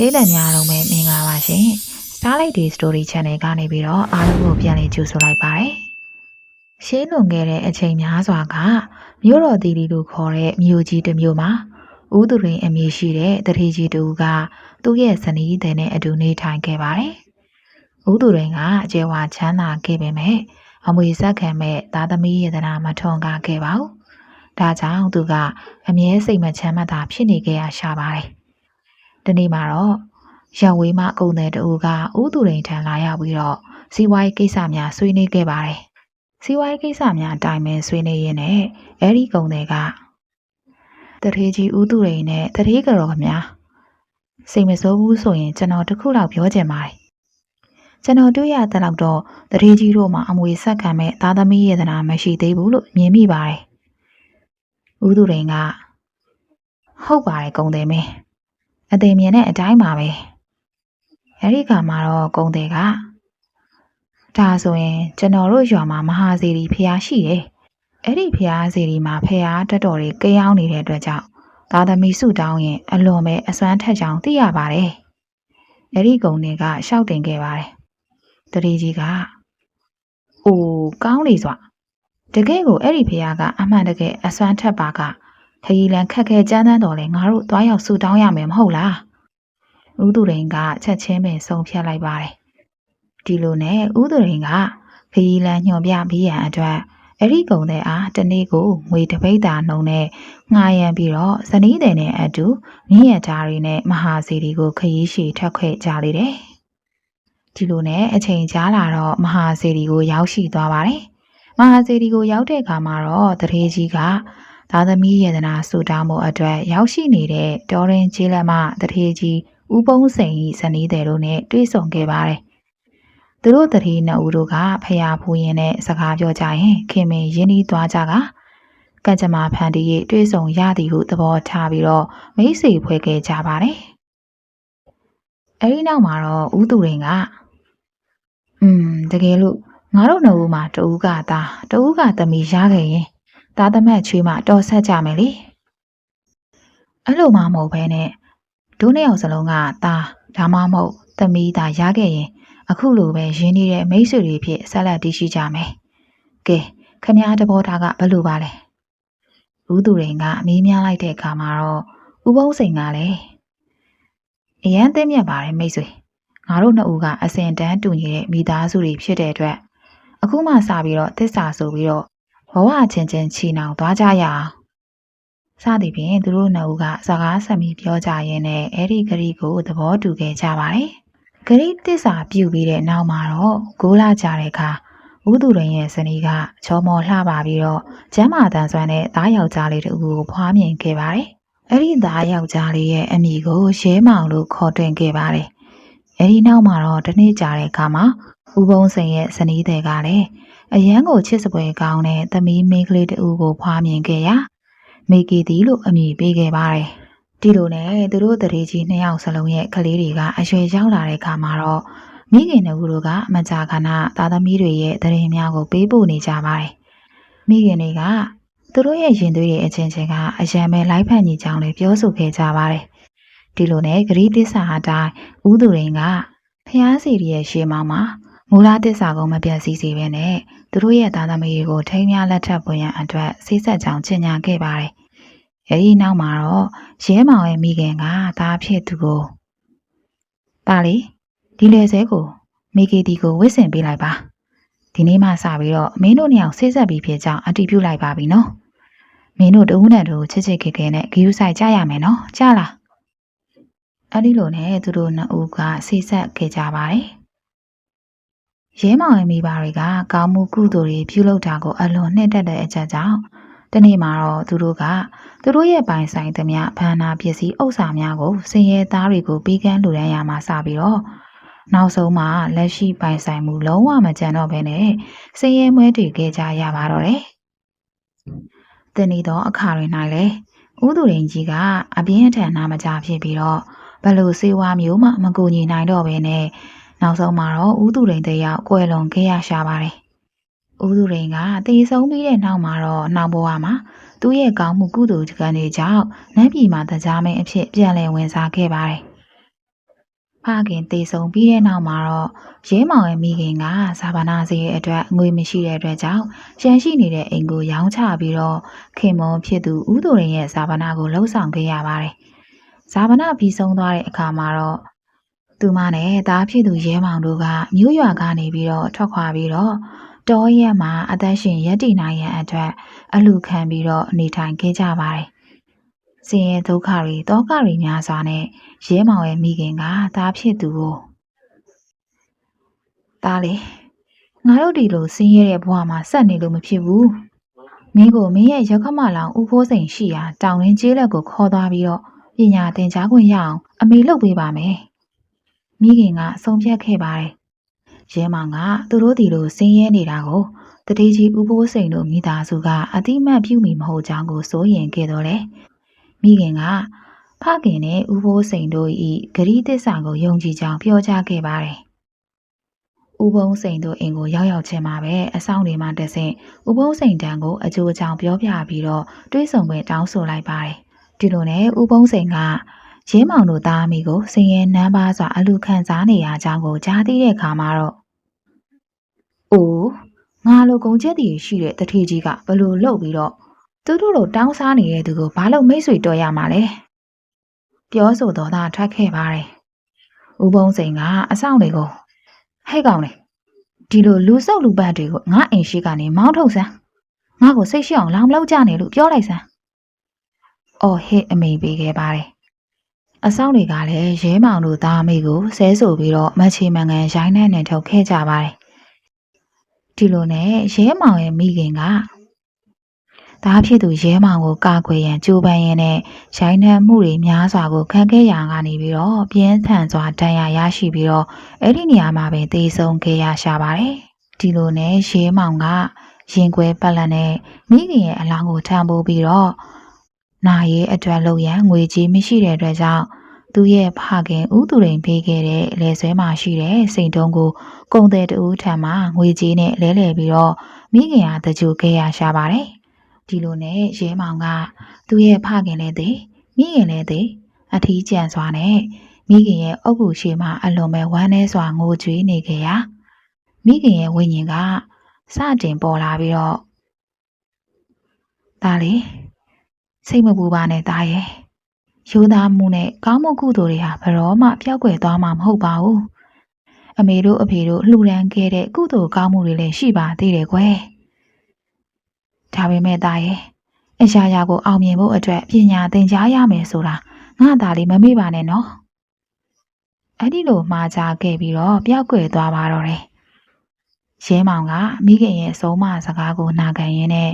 ဒေးသက်များလုံးပဲမင်္ဂလာပါရှင် Starlight Day Story Channel ကနေပြီးတော့အားလုံးကိုပြန်လည်ကြိုဆိုလိုက်ပါတယ်ရှင်းလွန်ခဲ့တဲ့အချိန်များစွာကမြို့တော်တီတီလို့ခေါ်တဲ့မြို့ကြီးတစ်မြို့မှာဦးသူရင်အမည်ရှိတဲ့တထေကြီးတူကသူ့ရဲ့ဇနီးတဲ့နဲ့အတူနေထိုင်ခဲ့ပါတယ်ဦးသူရင်ကအကျေဝါချမ်းသာခဲ့ပေမဲ့အမွေဆက်ခံမဲ့သားသမီးရဲ့တနာမထွန်ကားခဲ့ပါဘူးဒါကြောင့်သူကအမြဲစိတ်မချမ်းမသာဖြစ်နေခဲ့ရရှာပါတယ်။ ဒီနေ့မှာတော့ရန်ဝေးမအကုံတဲ့တူကဦးသူရိန်ထံလာရောက်ပြီးတော့စီးပွားရေးကိစ္စများဆွေးနွေးခဲ့ပါတယ်။စီးပွားရေးကိစ္စများအတိုင်းပဲဆွေးနွေးရင်းနဲ့အဲ့ဒီကုံတဲ့ကတထေးကြီးဦးသူရိန်နဲ့တထေးကတော်ကများစိတ်မဆိုးဘူးဆိုရင်ကျွန်တော်တခုလောက်ပြောချင်ပါတယ်။ကျွန်တော်တွေ့ရတဲ့လောက်တော့တထေးကြီးတို့မှာအမွေဆက်ခံမဲ့သားသမီးရဲ့သနာမရှိသေးဘူးလို့မြင်မိပါတယ်။ဦးသူရိန်ကဟုတ်ပါတယ်ကုံတယ်မင်း အသေးမြင်တဲ့အတိုင်းပါပဲအဲ့ဒီခါမှာတော့ကုံတယ်ကဒါဆိုရင်ကျွန်တော်တို့ရွာမှာမဟာစီရီဖျားရှိတယ်အဲ့ဒီဖျားစီရီမှာဖျားတက်တော်တွေကိန်းအောင်နေတဲ့အတွက်ကြောင့်သာသမီစုတောင်းရင်အလွန်ပဲအစွမ်းထက်ကြောင်သိရပါတယ်အဲ့ဒီကုံတွေကရှောက်တင်ခဲ့ပါတယ်တတိကြီးကအိုးကောင်းလေစွာတကယ်ကိုအဲ့ဒီဖျားကအမှန်တကယ်အစွမ်းထက်ပါက ခရီးလန်ခက်ခဲကြမ်းတမ်းတော်လဲငါတို့သွားရောက်ဆူတောင်းရမယ်မဟုတ်လားဦးသူရိန်ကချက်ချင်းပင်ဆုံးဖြတ်လိုက်ပါတယ်ဒီလိုနဲ့ဦးသူရိန်ကခရီးလန်ညွန်ပြပြီးရန်အတွက်အဲ့ဒီကုံတဲ့အားတနေ့ကိုငွေတပိတ်တာနှုံနဲ့ငှားရမ်းပြီးတော့ဇနီးတဲ့နဲ့အတူမြင့်ရသားတွေနဲ့မဟာစီဒီကိုခရီးရှည်ထွက်ခွဲကြလေတယ်ဒီလိုနဲ့အချိန်ကြာလာတော့မဟာစီဒီကိုရောက်ရှိသွားပါတယ်မဟာစီဒီကိုရောက်တဲ့အခါမှာတော့တရေကြီးက သားသမီးယေဒနာဆူတောင်းမှုအတွက်ရောက်ရှိနေတဲ့တော်ရင်ကျေးလက်မတထေးကြီးဦးပုံးစိန်ဤဇနီးတဲ့တို့နဲ့တွေ့ဆုံခဲ့ပါတယ်။သူတို့တထေးနှစ်ဦးတို့ကဖျားဖူးရင်နဲ့စကားပြောကြရင်ခင်မင်ရင်းနှီးသွားကြကကကြမ္မာဖန်တီးတွေ့ဆုံရသည်ဟုသဘောထားပြီးတော့မိတ်ဆွေဖွဲ့ခဲ့ကြပါတယ်။အဲဒီနောက်မှာတော့ဦးသူရင်ကอืมတကယ်လို့ငါတို့နှစ်ဦးမှာတဦးကသားတဦးကသမီးရခဲ့ရင် သားသမက်ချွေးမတော်ဆက်ကြမယ်လေအဲ့လိုမှမဟုတ်ဘဲနဲ့ဒုနှစ်ယောက်စလုံးကသားဒါမှမဟုတ်သမီးသားရခဲ့ရင် အခုလိုပဲရင်းနှီးတဲ့မိတ်ဆွေတွေဖြစ်ဆက်လက်တည်ရှိကြမယ်ကဲခမည်းတဘောထားကဘယ်လိုပါလဲဦးသူရင်ကမေးမြန်းလိုက်တဲ့အခါမှာတော့ဦးဘုံစိန်ကလည်းအရန်သိမြတ်ပါတယ်မိတ်ဆွေငါတို့နှစ်ဦးကအစင်တန်းတူညီတဲ့မိသားစုတွေဖြစ်တဲ့အတွက်အခုမှစပြီးတော့သစ္စာဆိုပြီးတော့ ဘဝချင်းချင်းချီနှောင်သွားကြရအောင်စသည်ဖြင့်သူတို့နှစ်ဦးကစကားဆက်ပြီးပြောကြရင်းနဲ့အဲ့ဒီဂရီကိုသဘောတူခဲ့ကြပါတယ်ဂရီတစ္ဆာပြုတ်ပြီးတဲ့နောက်မှာတော့ဂိုးလာကြတဲ့အခါဦးသူရင်ရဲ့ဇနီးကချောမော်လှပါပြီးတော့ကျမ်းမာတန်ဆွမ်းတဲ့သားယောက်ျားလေးတူကိုဖွားမြင်ခဲ့ပါတယ်အဲ့ဒီသားယောက်ျားလေးရဲ့အမိကိုရဲမောင်လို့ခေါ်တွင်ခဲ့ပါတယ်အဲ့ဒီနောက်မှာတော့တနေ့ကြာတဲ့အခါမှာဦးဘုံစိန်ရဲ့ဇနီးတွေကလည်း အရန်ကိုချစ်စပွဲကောင်းတဲ့သမီးမိန်းကလေးတူကိုဖွားမြင်ခဲ့ရာမိကီတီလို့အမည်ပေးခဲ့ပါတယ်။ဒီလိုနဲ့သူတို့တရေကြီးနှစ်ယောက်စလုံးရဲ့ကလေးတွေကအရွယ်ရောက်လာတဲ့အခါမှာတော့မိခင်တို့တို့ကမကြာခဏသားသမီးတွေရဲ့တရင်များကိုပေးပို့နေကြပါတယ်။မိခင်တွေကသူတို့ရဲ့ရင်သွေးရဲ့အချင်းချင်းကအရန်ပဲလိုက်ဖက်ညီကြောင်းလေးပြောဆိုခဲ့ကြပါတယ်။ဒီလိုနဲ့ဂရီတစ္ဆာအတိုင်းဦးသူရင်ကဖျားစီရဲ့ရှေးမောင်မှာ မူလာတစ္ဆာကိုမပြတ်စည်းစေဘဲနဲ့သူတို့ရဲ့သားသမီးတွေကိုထိန်းများလက်ထပ်ပွင့်ရန်အတွက်စိတ်ဆက်ကြောင်ချင်ညာခဲ့ပါတယ်။အဲဒီနောက်မှာတော့ရဲမောင်ရဲ့မိခင်ကသားဖြစ်သူကိုတာလီဒီလေဆဲကိုမိကေတီကိုဝစ်စင်ပေးလိုက်ပါ။ဒီနေ့မှစပြီးတော့မင်းတို့နှစ်ယောက်စိတ်ဆက်ပြီးဖြစ်ကြောင်းအတည်ပြုလိုက်ပါပြီနော်။မင်းတို့တဦးနဲ့တူချစ်ချစ်ခင်ခင်နဲ့ဂယူဆိုင်ကြရမယ်နော်။ကြားလား။အဲဒီလိုနဲ့သူတို့နှစ်ဦးကစိတ်ဆက်ခဲ့ကြပါတယ်။ ရဲမောင်ရဲ့မိဘတွေကကောင်းမှုကုသိုလ်တွေပြုလုပ်တာကိုအလွန်နှစ်သက်တဲ့အချက်ကြောင့်တနေ့မှာတော့သူတို့ကသူတို့ရဲ့ပိုင်ဆိုင်သမျှဘန္နာပစ္စည်းဥစ္စာများကိုစင်ရဲသားတွေကိုပေးကမ်းလူဒန်းရမှာစပြီးတော့နောက်ဆုံးမှာလက်ရှိပိုင်ဆိုင်မှုလုံးဝမကျန်တော့ဘဲနဲ့စင်ရဲမွဲတည်ခဲ့ကြရပါတော့တယ်။တနေ့တော့အခါတွင်၌လေဥသူရင်ကြီးကအပြင်းအထန်နာမကြဖြစ်ပြီးတော့ဘလို့စေဝါမျိုးမှမကူညီနိုင်တော့ဘဲနဲ့ နောက်ဆုံးမှာတော့ဦးသူရိန်တယောက်ကွယ်လွန်ခဲ့ရရှာပါတယ်။ဦးသူရိန်ကတည်ဆုံးပြီးတဲ့နောက်မှာတော့နောက်ဘဝမှာသူ့ရဲ့ကောင်းမှုကုသိုလ်ကံတွေကြောင့်နတ်ပြည်မှာတရားမင်းအဖြစ်ပြန်လည်ဝင်စားခဲ့ပါတယ်ဖခင်တေဆုံးပြီးတဲ့နောက်မှာတော့ရဲမောင်ရဲ့မိခင်ကဇာဗနာစီရဲ့အတွက်ငွေမရှိတဲ့အတွက်ကြောင့်ရန်ရှိနေတဲ့အိမ်ကိုရောင်းချပြီးတော့ခင်မွန်ဖြစ်သူဦးသူရင်ရဲ့ဇာဗနာကိုလှုပ်ဆောင်ခဲ့ရပါတယ်။ဇာဗနာပြီးဆုံးသွားတဲ့အခါမှာတော့ သူမနဲ့သားဖြစ်သူရဲမောင်တို့ကမြို့ရွာကနေပြီးတော့ထွက်ခွာပြီးတော့တောရက်မှာအသက်ရှင်ရက်တည်နိုင်ရန်အတွက်အလူခံပြီးတော့နေထိုင်ခဲ့ကြပါတယ်။စင်ရဲ့ဒုက္ခတွေတောကတွေများစွာနဲ့ရဲမောင်ရဲ့မိခင်ကသားဖြစ်သူကိုသားလေငါတို့ဒီလိုဆင်းရဲတဲ့ဘဝမှာဆက်နေလို့မဖြစ်ဘူး။မင်းကိုမင်းရဲ့ရက်ခမလောင်ဥဖိုးစိန်ရှိရာတောင်ရင်းကျေးလက်ကိုခေါ်သွားပြီးတော့ပညာသင်ကြားခွင့်ရအောင်အမေလုပ်ပေးပါမယ်။ မိခင်ကဆုံးဖြတ်ခဲ့ပါတယ်။ရဲမောင်ကသူတို့ဒီလိုဆင်းရဲနေတာကိုတတိကြီးဥပိုးစိန်တို့မိသားစုကအတိမတ်ပြုမိမဟုတ်ကြောင်းကိုစိုးရင်ခဲ့တော့တယ်။မိခင်ကဖခင်နဲ့ဥပိုးစိန်တို့ဤဂရီးသစ္စာကိုယုံကြည်ကြောင်းပြောကြားခဲ့ပါတယ်။ဥပုံးစိန်တို့အိမ်ကိုရောက်ရောက်ချင်းမှာပဲအဆောင်တွေမှာတက်ဆင့်ဥပုံးစိန်တန်းကိုအကျိုးအကြောင်းပြောပြပြီးတော့တွေးဆုံခွင့်တောင်းဆိုလိုက်ပါတယ်။ဒီလိုနဲ့ဥပုံးစိန်က ရင်းမောင်တို့သားအမိကိုစင်ရဲနမ်းပါစွာအလူခံစားနေရကြောင်းကိုကြားသိတဲ့အခါမှာတော့အိုးငါလိုကုံချက်တည်ရှိတဲ့တထေကြီးကဘလို့လှုပ်ပြီးတော့သူတို့လိုတောင်းစားနေတဲ့သူကိုဘာလို့မိတ်ဆွေတော်ရမှာလဲပြောဆိုတော့သာထွက်ခဲ့ပါတယ်ဥပုံးစိန်ကအဆောင်တွေကိုဟဲ့ကောင်လေဒီလိုလူဆုပ်လူပတ်တွေကိုငါအိမ်ရှိကနေမောင်းထုတ်စမ်းငါ့ကိုစိတ်ရှိအောင်လောင်မလောက်ကြနေလို့ပြောလိုက်စမ်းအော်ဟစ်အမိန်ပေးခဲ့ပါတယ် အဆောင်တွေကလည်းရဲမောင်တို့သားအမိကိုဆဲဆိုပြီးတော့မချေမငန်ရိုင်းနှန်းနဲ့ထုတ်ခဲ့ကြပါတယ်ဒီလိုနဲ့ရဲမောင်ရဲ့မိခင်ကဒါဖြစ်သူရဲမောင်ကိုကာကွယ်ရန်ကြိုးပမ်းရင်းနဲ့ရိုင်းနှန်းမှုတွေများစွာကိုခံခဲ့ရကနေပြီးတော့ပြင်းထန်စွာဒဏ်ရာရရှိပြီးတော့အဲ့ဒီနေရာမှာပဲသေဆုံးခဲ့ရရှာပါတယ်ဒီလိုနဲ့ရဲမောင်ကရင်ခွဲပတ်လက်နဲ့မိခင်ရဲ့အလောင်းကိုထမ်းပိုးပြီးတော့ နာရဲအတွက်လုပ်ရန်ငွေကြေးမရှိတဲ့အတွက်ကြောင့်သူရဲ့ဖခင်ဦးသူရိန်ဖေးခဲ့တဲ့လေဆွဲမှာရှိတဲ့စိန်တုံးကိုကုံတဲ့တူထံမှာငွေကြေးနဲ့လဲလှယ်ပြီးတော့မိခင်ဟာတကြိုခဲ့ရရှာပါတယ်။ဒီလိုနဲ့ရဲမောင်ကသူ့ရဲ့ဖခင်လည်းသိမိခင်လည်းသိအထီးကျန်စွာနဲ့မိခင်ရဲ့အုတ်ကူရှိမှအလွန်ပဲဝမ်းနည်းစွာငိုကြွေးနေခဲ့ရာမိခင်ရဲ့ဝိညာဉ်ကစတင်ပေါ်လာပြီးတော့ဒါလေ စိတ်မပူပါနဲ့တာရဲ့ရိုးသားမှုနဲ့ကောင်းမှုကုသိုလ်တွေဟာဘယ်တော့မှပျောက်ကွယ်သွားမှာမဟုတ်ပါဘူးအမေတို့အဖေတို့လှူဒန်းခဲ့တဲ့ကုသိုလ်ကောင်းမှုတွေလည်းရှိပါသေးတယ်ကွယ်ဒါပေမဲ့တာရဲ့အရာရာကိုအောင်မြင်ဖို့အတွက်ပညာသင်ကြားရမယ်ဆိုတာငါသားလေးမမေ့ပါနဲ့နော်အဲ့ဒီလိုမှားကြခဲ့ပြီးတော့ပျောက်ကွယ်သွားပါတော့တယ်ရဲမောင်ကမိခင်ရဲ့အဆုံးမစကားကိုနာခံရင်းနဲ့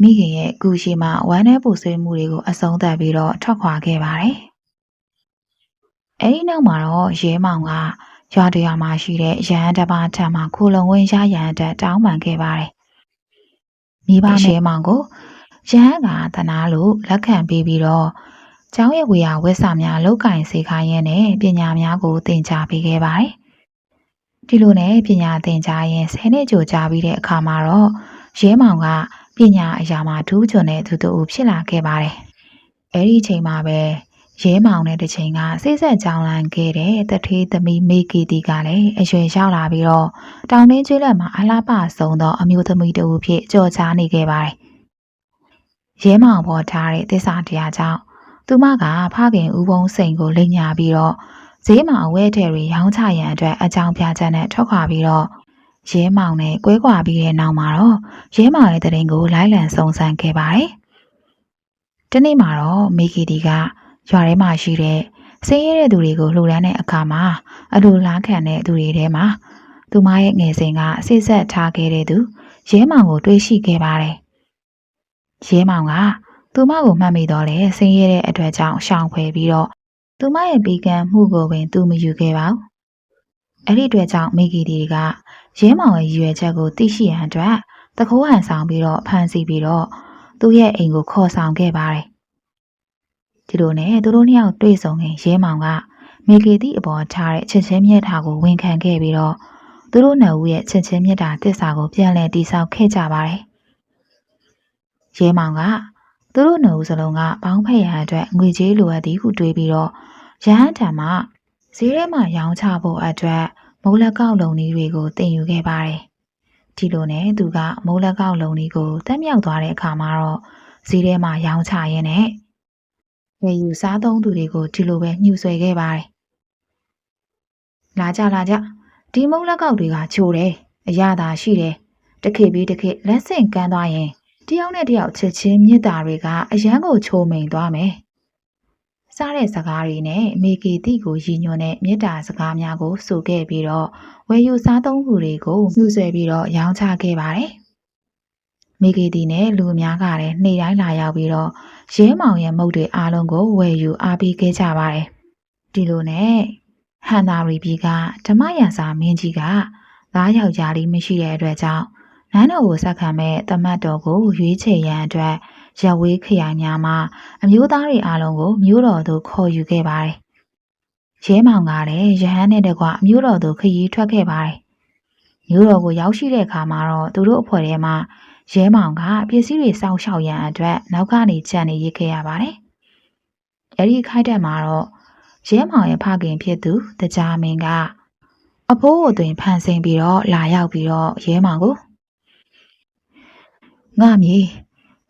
မိခင်ရဲ့ကူရှိမှဝမ်းနဲ့ပူဆွေးမှုတွေကိုအဆုံးသတ်ပြီးတော့ထွက်ခွာခဲ့ပါတယ်။အဲဒီနောက်မှာတော့ရဲမောင်ကရွာတရွာမှာရှိတဲ့ရဟန်းတစ်ပါးထံမှခိုလုံဝင်ရရဟန်းတက်တောင်းပန်ခဲ့ပါတယ်။မိဘရဲမောင်ကိုရဟန်းကသနာလို့လက်ခံပေးပြီးတော့ကျောင်းရဲ့ဝေယဝက်စာများလောက်ကင်စေခိုင်းရင်းနဲ့ပညာများကိုသင်ကြားပေးခဲ့ပါတယ်။ဒီလိုနဲ့ပညာသင်ကြားရင်ဆယ်နှစ်ကြိုကြားပြီးတဲ့အခါမှာတော့ရဲမောင်က ပညာအရာမှာဒူးချွန်တဲ့သူတူဖြစ်လာခဲ့ပါတယ်။အဲဒီအချိန်မှာပဲရဲမောင်နဲ့တစ်ချိန်ကစိတ်ဆက်ကြောင်းလန့်ခဲ့တဲ့တထေးသမီးမေကီတီကလည်းအရွယ်ရောက်လာပြီးတော့တောင်တွင်းကျွေးလက်မှာအလားပါဆုံးသောအမျိုးသမီးတူဖြစ်ကြော်ချားနေခဲ့ပါတယ်။ရဲမောင်ပေါ်ထားတဲ့သစ္စာတရားကြောင့်သူမကဖခင်ဦးဘုံစိန်ကိုလိမ်ညာပြီးတော့ဈေးမှာအဝဲထဲတွေရောင်းချရန်အတွက်အကြောင်းပြချက်နဲ့ထွက်ခွာပြီးတော့ ရဲမောင်နဲ့ကွဲကွာပြီးတဲ့နောက်မှာတော့ရဲမောင်ရဲ့တရင်ကိုလိုက်လံစုံစမ်းခဲ့ပါတယ်။ဒီနေ့မှာတော့မိကီတီကရွာထဲမှာရှိတဲ့ဆင်းရဲတဲ့သူတွေကိုလှူဒန်းတဲ့အခါမှာအလိုလားခံတဲ့သူတွေထဲမှာသူမရဲ့ငယ်စဉ်ကစိတ်ဆက်ထားခဲ့တဲ့သူရဲမောင်ကိုတွေးရှိခဲ့ပါတယ်။ရဲမောင်ကသူမကိုမှတ်မိတော့လဲဆင်းရဲတဲ့အတွက်ကြောင့်ရှောင်ခွဲပြီးတော့သူမရဲ့ပြီးကံမှုကိုပင်သူမယူခဲ့ပါဘူး။အဲ့ဒီအတွက်ကြောင့်မိကီတီက ရဲမောင်ရဲ့ရည်ရွယ်ချက်ကိုသိရှိရန်အတွက်တခိုးဟန်ဆောင်ပြီးတော့ဖမ်းဆီးပြီးတော့သူ့ရဲ့အိမ်ကိုခေါ်ဆောင်ခဲ့ပါတယ်။ဒီလိုနဲ့သူတို့နှစ်ယောက်တွေ့ဆုံခင်ရဲမောင်ကမေကေတိအပေါ်ထားတဲ့ချစ်ချင်းမြတ်တာကိုဝန်ခံခဲ့ပြီးတော့သူတို့နှစ်ဦးရဲ့ချစ်ချင်းမြတ်တာတစ္ဆာကိုပြန်လည်တည်ဆောက်ခဲ့ကြပါတယ်။ရဲမောင်ကသူတို့နှစ်ဦးစလုံးကပေါင်းဖက်ရန်အတွက်ငွေကြေးလိုအပ်သည်ဟုတွေးပြီးတော့ရဟန်းထံမှဈေးထဲမှာရောင်းချဖို့အတွက် မိုးလက်ကောက်လုံကြီးတွေကိုတင်ယူခဲ့ပါတယ်။ဒီလိုနဲ့သူကမိုးလက်ကောက်လုံကြီးကိုတက်မြောက်သွားတဲ့အခါမှာတော့ဈေးထဲမှာရောင်းချရင်းနဲ့ဝယ်ယူစားသုံးသူတွေကိုဒီလိုပဲညှူဆွဲခဲ့ပါတယ်။လာကြလာကြဒီမုံလက်ကောက်တွေကချိုတယ်အရသာရှိတယ်တခေပြီးတခေလက်ဆင့်ကမ်းသွားရင်တယောက်နဲ့တယောက်ချစ်ချင်းမြတ်တာတွေကအရန်ကိုချိုမိန်သွားမယ်။ စားတဲ့စကားတွေနဲ့မေကီတိကိုရည်ညွှန်းတဲ့မေတ္တာစကားများကိုဆိုခဲ့ပြီးတော့ဝယ်ယူစားသုံးသူတွေကိုညှူဆွဲပြီးတော့ရောင်းချခဲ့ပါတယ်။မေကီတီနဲ့လူအများကလည်းနေ့တိုင်းလာရောက်ပြီးတော့ရဲမောင်ရဲ့မုတ်တွေအားလုံးကိုဝယ်ယူအားပေးခဲ့ကြပါတယ်။ဒီလိုနဲ့ဟန်နာရီပြည်ကဓမ္မရန်စာမင်းကြီးကသားယောက်ျားလေးမရှိတဲ့အတွက်ကြောင့်နန်းတော်ကိုဆက်ခံမဲ့တမတ်တော်ကိုရွေးချယ်ရန်အတွက် ရပ်ဝေးခရိုင်များမှအမျိုးသားတွေအားလုံးကိုမြို့တော်သို့ခေါ်ယူခဲ့ပါတယ်။ရဲမောင်ကလည်းရဟန်းနဲ့တကွအမျိုးတော်သို့ခရီးထွက်ခဲ့ပါတယ်။မြို့တော်ကိုရောက်ရှိတဲ့အခါမှာတော့သူတို့အဖွဲ့ထဲမှာရဲမောင်ကပစ္စည်းတွေစောင့်ရှောက်ရန်အတွက်နောက်ကနေကြံနေရခဲ့ရပါတယ်။အဲဒီခိုက်တက်မှာတော့ရဲမောင်ရဲ့ဖခင်ဖြစ်သူတကြားမင်းကအဖိုးကိုတွင်ဖန်ဆင်းပြီးတော့လာရောက်ပြီးတော့ရဲမောင်ကိုငါမြေ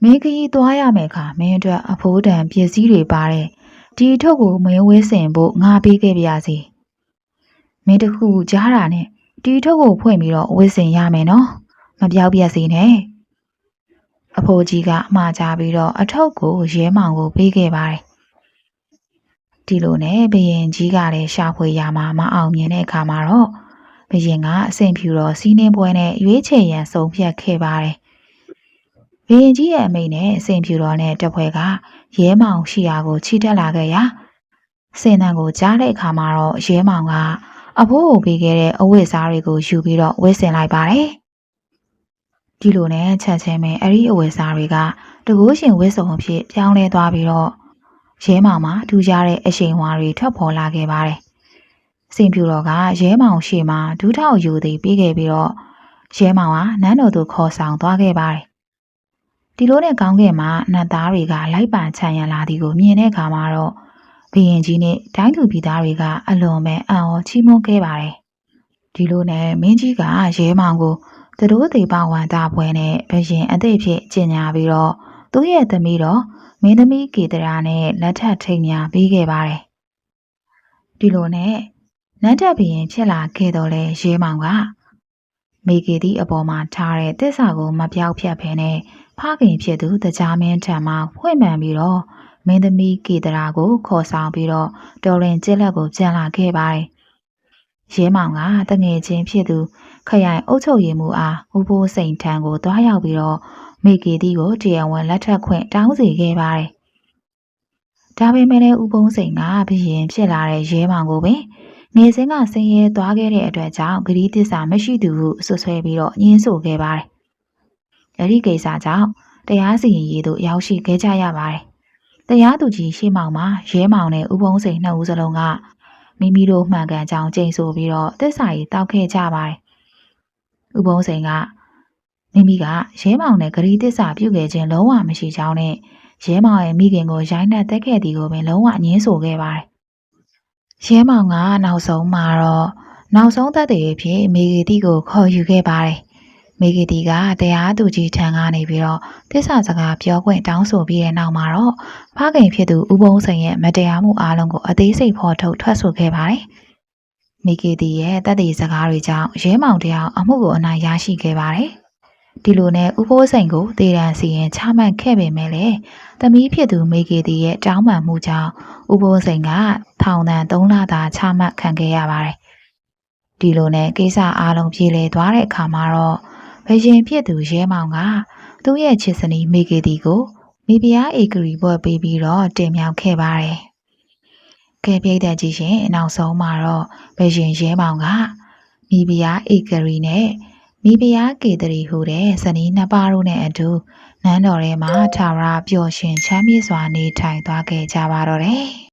မင်းခရီးသွားရမယ်ခါမင်းအတွက်အဖိုးတန်ပစ္စည်းတွေပါတယ်ဒီအထုပ်ကိုမင်းဝဲစင်ဖို့ငါပေးခဲ့ပြရစီမင်းတခုကြားတာနဲ့ဒီအထုပ်ကိုဖွင့်ပြီးတော့ဝဲစင်ရမယ်နော်မပြောက်ပြက်စီနဲ့အဖိုးကြီးကအမှားကြပြီးတော့အထုပ်ကိုရဲမောင်ကိုပေးခဲ့ပါတယ်ဒီလိုနဲ့ဘရင်ကြီးကလည်းရှာဖွေရမှာမအောင်မြင်တဲ့အခါမှာတော့ဘရင်ကအဆင်ဖြူတော့စီးနှင်းပွဲနဲ့ရွေးချယ်ရန်ဆုံးဖြတ်ခဲ့ပါတယ် ဘရင်ကြီးရဲ့အမိန့်နဲ့အစဉ်ဖြူတော်နဲ့တပွဲကရဲမောင်ရှိရာကိုခြိတက်လာခဲ့ရာစင်တန်ကိုကြားတဲ့အခါမှာတော့ရဲမောင်ကအဖိုးကိုပေးခဲ့တဲ့အဝတ်စားတွေကိုယူပြီးတော့ဝတ်ဆင်လိုက်ပါတယ်။ဒီလိုနဲ့ချက်ချင်းပဲအဲ့ဒီအဝတ်စားတွေကတကူးရှင်ဝတ်စုံအဖြစ်ပြောင်းလဲသွားပြီးတော့ရဲမောင်မှာထူကြတဲ့အရှိန်ဝါတွေထွက်ပေါ်လာခဲ့ပါတယ်။စင်ဖြူတော်ကရဲမောင်ရှေ့မှာဒူးထောက်ယူသည်ပြီးခဲ့ပြီးတော့ရဲမောင်ကနန်းတော်သို့ခေါ်ဆောင်သွားခဲ့ပါတယ် ဒီလိုနဲ့ကောင်းကင်မှာနတ်သားတွေကလိုက်ပန်ချန်ရလာသည်ကိုမြင်တဲ့အခါမှာတော့ဘရင်ကြီးနဲ့တိုင်းသူပြည်သားတွေကအလွန်ပဲအံ့ဩချီးမွမ်းခဲ့ပါတယ်။ဒီလိုနဲ့မင်းကြီးကရဲမောင်ကိုသူတို့တေပဝန္တာပွဲနဲ့ဘရင်အသိဖြစ်ကျင်ညာပြီးတော့သူ့ရဲ့သမီးတော်မင်းသမီးကေတရာနဲ့လက်ထပ်ထိန်ညာပေးခဲ့ပါတယ်။ဒီလိုနဲ့နတ်တက်ဘရင်ဖြစ်လာခဲ့တော့လဲရဲမောင်ကမိကေတီအပေါ်မှာထားတဲ့တစ္ဆာကိုမပြောက်ဖြတ်ဖဲနဲ့ ဖခင်ဖြစ်သူတကြားမင်းထံမှဖွင့်မှန်ပြီးတော့မင်းသမီးကေတရာကို ခေါ်ဆောင်ပြီးတော့တော်ရင်ကျက်လက်ကိုပြန်လာခဲ့ပါတယ်။ရဲမောင်ကတငယ်ချင်းဖြစ်သူခရိုင်အုပ်ချုပ်ရေးမှူးအားဥပိုးစိန်ထံကိုတွားရောက်ပြီးတော့မိကေတီကိုတရားဝင်လက်ထပ်ခွင့်တောင်းစီခဲ့ပါတယ်။ဒါပေမဲ့လည်းဥပုံးစိန်ကဘရင်ဖြစ်လာတဲ့ရဲမောင်ကိုပင်နေစင်းကဆင်းရဲသွားခဲ့တဲ့အတွက်ကြောင့်ဂရီးတစ္ဆာမရှိသူဟုဆွဆွဲပြီးတော့ညှင်းဆိုခဲ့ပါတယ်။ အဲဒီကိစ္စကြောင့်တရားစီရင်ရေးသို့ရောက်ရှိခဲ့ကြရပါတယ်။တရားသူကြီးရှေ့မောင်မှာရဲမောင်နဲ့ဥပုံးစိန်နှစ်ဦးစလုံးကမိမိတို့မှန်ကန်ကြောင်းကြိမ်ဆိုပြီးတော့တစ္ဆာကြီးတောက်ခဲ့ကြပါတယ်။ဥပုံးစိန်ကမိမိကရဲမောင်နဲ့ဂရီးတစ္ဆာပြုတ်ခဲ့ခြင်းလုံးဝမရှိကြောင်းနဲ့ရဲမောင်ရဲ့မိခင်ကိုရိုင်းနှက်တက်ခဲ့သည်ကိုပင်လုံးဝညှင်းဆိုခဲ့ပါတယ်ရဲမောင်ကနောက်ဆုံးမှာတော့နောက်ဆုံးသက်သေအဖြစ်မေဂီတီကိုခေါ်ယူခဲ့ပါတယ်။ မေဂီတီကတရားသူကြီးထံကနေပြီးတော့တစ္ဆာစကားပြောခွင့်တောင်းဆိုပြီးတဲ့နောက်မှာတော့ဖခင်ဖြစ်သူဦးဘုံစိန်ရဲ့မတရားမှုအလုံးကိုအသေးစိတ်ဖော်ထုတ်ထွက်ဆိုခဲ့ပါတယ်။မေဂီတီရဲ့သက်သေစကားတွေကြောင့်ရဲမောင်တယောက်အမှုကိုအနိုင်ရရှိခဲ့ပါတယ်။ဒီလိုနဲ့ဥပိုးစိန်ကိုတေတံစီရင်ချမှတ်ခဲ့ပေမဲ့လည်းသမီးဖြစ်သူမိကေတီရဲ့တောင်းပန်မှုကြောင့်ဥပိုးစိန်ကထောင်ဒဏ်၃လသာချမှတ်ခံခဲ့ရပါတယ်။ဒီလိုနဲ့ကိစ္စအားလုံးပြေလည်သွားတဲ့အခါမှာတော့ ဘရင်ဖြစ်သူရဲမောင်ကသူ့ရဲ့ချစ်စနီးမိကေတီကိုမိဖုရားဧကရီဘွဲ့ပေးပြီးတော့တင်မြောက်ခဲ့ပါတယ်။ကဲပြိတ္တကြီးရှင်နောက်ဆုံးမှာတော့ဘရင်ရဲမောင်ကမိဖုရားဧကရီနဲ့မိဖုရားကေတရီဟူတဲ့ဇနီးနှစ်ပါးတို့နဲ့အတူနန်းတော်ထဲမှာထာဝရပျော်ရွှင်ချမ်းမြေ့စွာနေထိုင်သွားခဲ့ကြပါတော့တယ်